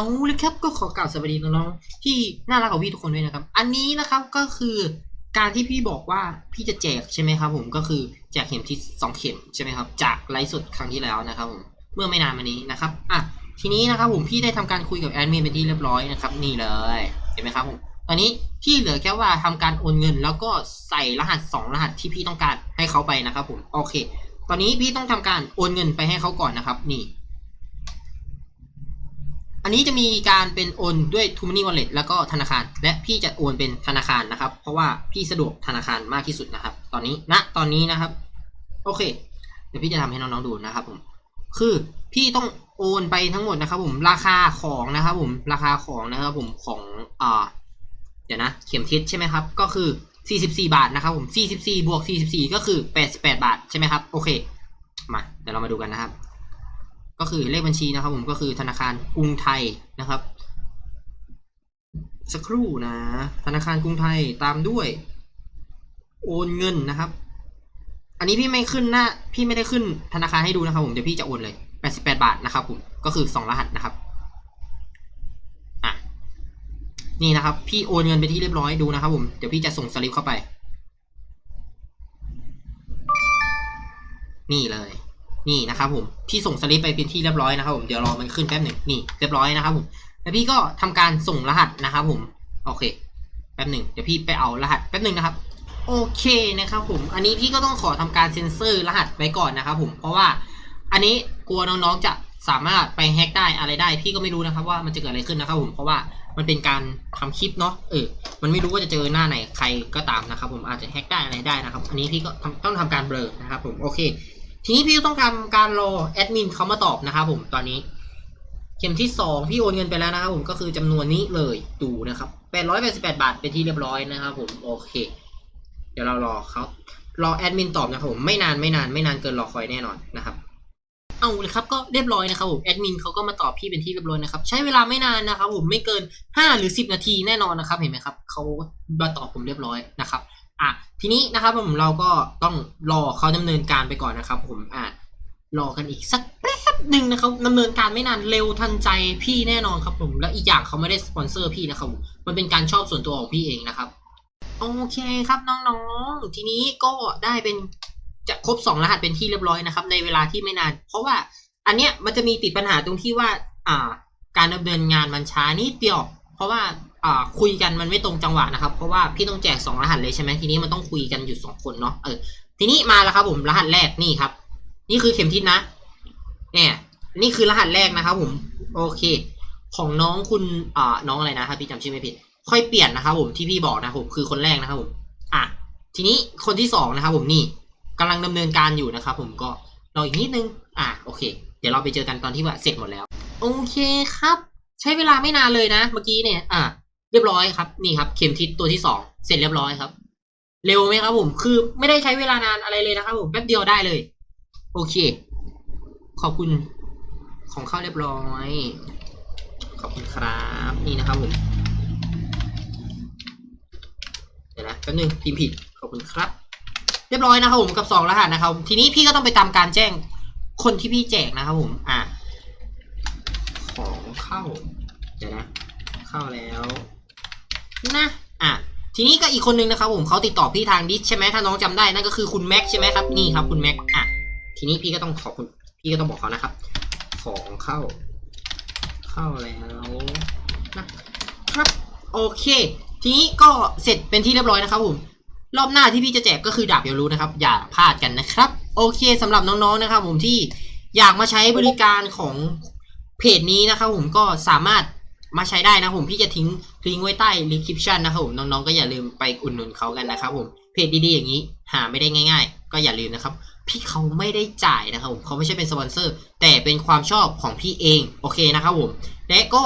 เอาเลยครับก็ขอกล่าวสวัสดีน้องๆที่น่ารักของพี่ทุกคนด้วยนะครับ อันนี้นะครับก็คือการที่พี่บอกว่าพี่จะแจกใช่ไหมครับผมก็คือแจกเข็มที่สองเข็มใช่ไหมครับจากไลฟ์สดครั้งที่แล้วนะครับผมเมื่อไม่นานมานี้นะครับอะทีนี้นะครับผมพี่ได้ทำการคุยกับแอดมินเป็นที่เรียบร้อยนะครับนี่เลยเห็นไหมครับผมตอนนี้พี่เหลือแค่ว่าทำการโอนเงิน แล้วก็ใส่รหัสสองรหัสที่พี่ต้องการให้เขาไปนะครับผมโอเค ตอนนี้พี่ต้องทำการโอนเงินไปให้เขาก่อนนะครับ นี่ อันนี้จะมีการเป็นโอนด้วย t ูม m นี่วอลเล็ตแล้วก็ธนาคาร และพี่จะโอนเป็นธนาคารนะครับ เพราะว่าพี่สะดวกธนาคารมากที่สุดนะครับ ตอนนี้ณตอนนี้นะครับ โอเค เดี๋ยวพี่จะทำให้น้องๆดูนะครับผมคือพี่ต้องโอนไปทั้งหมดนะครับ ผมราคาของนะครับ ผมราคาของนะครับ ผมของอ่าเดี๋ยวนะเข็มทิศใช่ไหมครับ ก็คือ 44 บาทนะครับ ผม44บวก44 ก็คือ 88 บาทใช่ไหมครับโอเค มาเดี๋ยวเรามาดูกันนะครับ ก็คือเลขบัญชีนะครับผมก็คือธนาคารกรุงไทยนะครับ สักครู่นะ ธนาคารกรุงไทยตามด้วย โอนเงินนะครับ อันนี้พี่ไม่ขึ้นหน้าพี่ไม่ได้ขึ้นธนาคารให้ดูนะครับผมเดี๋ยวพี่จะโอนเลย 88 บาทนะครับผมก็คือ 2 รหัสนะครับอะนี่นะครับ พี่โอนเงินไปที่เรียบร้อยดูนะครับผมเดี๋ยวพี่จะส่งสลิปเข้าไป นี่เลย นี่นะครับผมพี่ส่งสลิปไปเป็นที่เรียบร้อยนะครับผมเดี๋ยวรอมันขึ้นแป๊บหนึ่งนี่เรียบร้อยนะครับผมแล้วพี่ก็ทำการส่งรหัสนะครับผมโอเคแป๊บหนึ่งเดี๋ยวพี่ไปเอารหัสแป๊บหนึ่งนะครับโอเคนะครับผมอันนี้พี่ก็ต้องขอทำการเซ็นเซอร์รหัสไว้ก่อนนะครับผมเพราะว่าอันนี้กลัวน้องๆจะสามารถไปแฮ็กได้อะไรได้ พี่ก็ไม่รู้นะครับว่ามันจะเกิดอะไรขึ้นนะครับผมเพราะว่ามันเป็นการทำคลิปเนาะเออมันไม่รู้ว่าจะเจอหน้าไหนใครก็ตามนะครับผมอาจจะแฮ็กได้อะไรได้นะครับ อันนี้พี่ก็ต้องทำการเบลอนะครับผมโอเค ทีนี้พี่ต้องทำการรอแอดมินเขามาตอบนะครับผมตอนนี้ เข็มที่สองพี่โอนเงินไปแล้วนะครับผมก็คือจำนวนนี้เลยดูนะครับแปดร้อยแปดสิบแปดบาทเป็นที่เรียบร้อยนะครับผมโอเค เดี๋ยวเรารอเขารอแอดมินตอบนะครับผมไม่นานไม่นานไม่นานเกินรอคอยแน่นอนนะครับเอาเลยครับก็เรียบร้อยนะครับผมแอดมินเขาก็มาตอบพี่เป็นที่เรียบร้อยนะครับใช้เวลาไม่นานนะครับผมไม่เกินห้าหรือสิบนาทีแน่นอนนะครับเห็นไหมครับเขามาตอบผมเรียบร้อยนะครับ อะทีนี้นะครับผมเราก็ต้องรอเขาดำเนินการไปก่อนนะครับ ผมอะรอกันอีกสักแป๊บหนึ่งนะครับดำเนินการไม่นานเร็วทันใจพี่แน่นอนครับผมและอีกอย่างเขาไม่ได้สปอนเซอร์พี่นะครับมันเป็นการชอบส่วนตัวของพี่เองนะครับโอเคครับน้องๆ ทีนี้ก็ได้เป็นจะครบสองรหัสเป็นที่เรียบร้อยนะครับ ในเวลาที่ไม่นาน เพราะว่าอันเนี้ยมันจะมีติดปัญหาตรงที่ว่า อ่า การดำเนินงานมันช้านิดเดียว เพราะว่า คุยกันมันไม่ตรงจังหวะนะครับ เพราะว่าพี่ต้องแจกสองรหัสเลยใช่ไหมทีนี้มันต้องคุยกันอยู่สองคนเนาะเออทีนี้มาแล้วครับผมรหัสแรกนี่ครับ นี่คือเข็มทิศนะเนี่ยนี่คือรหัสแรกนะครับผม โอเค ของน้องคุณอ่าน้องอะไรนะครับพี่จำชื่อไม่ผิด ค่อยเปลี่ยนนะครับผมที่พี่บอกนะครับผมคือคนแรกนะครับผมอะทีนี้คนที่สองนะครับผมนี่กำลังดำเนินการอยู่นะครับผมก็รออีกนิดนึงอะโอเค เดี๋ยวเราไปเจอกันตอนที่ว่าเสร็จหมดแล้ว โอเคครับ ใช้เวลาไม่นานเลยนะ เมื่อกี้เนี่ยอะ เรียบร้อยครับ นี่ครับ เข็มทิศตัวที่สองเสร็จเรียบร้อยครับ เร็วไหมครับผม คือไม่ได้ใช้เวลานานอะไรเลยนะครับผมแป๊บเดียวได้เลย โอเค ขอบคุณของเข้าเรียบร้อย ขอบคุณครับนี่นะครับผมเดี๋ยวนะแป๊บนึงพิมพ์ผิดขอบคุณครับ เรียบร้อยนะครับผมกับสองรหัสนะครับ ทีนี้พี่ก็ต้องไปตามการแจ้งคนที่พี่แจกนะครับผม อะ ของเข้า เดี๋ยวนะ เข้าแล้ว นะอะทีนี้ก็อีกคนนึงนะครับผมเขาติดต่อพี่ทางดิสใช่ไหมถ้าน้องจำได้นั่นก็คือคุณแม็กใช่ไหมครับนี่ครับคุณแม็กอะทีนี้พี่ก็ต้องขอบคุณพี่ก็ต้องบอกเขานะครับ ของเข้า เข้าแล้วนะครับโอเค ทีนี้ก็เสร็จเป็นที่เรียบร้อยนะครับผมรอบหน้าที่พี่จะแจกก็คือดาบเยรู้นะครับ อย่าพลาดกันนะครับ โอเคสำหรับน้องๆนะครับ ผมที่อยากมาใช้บริการของเพจนี้นะครับผมก็สามารถ มาใช้ได้นะผมพี่จะทิ้งลิงไว้ใต้ description นะครับผมน้องๆก็อย่าลืมไปอุดหนุนเขากันนะครับผมเพจดีๆอย่างนี้หาไม่ได้ง่าย ๆ ก็อย่าลืมนะครับ พี่เขาไม่ได้จ่ายนะครับผมเขาไม่ใช่เป็นสปอนเซอร์ แต่เป็นความชอบของพี่เองโอเคนะครับผมและก็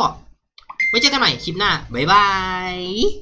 ไว้เจอกันใหม่คลิปหน้าบ๊ายบาย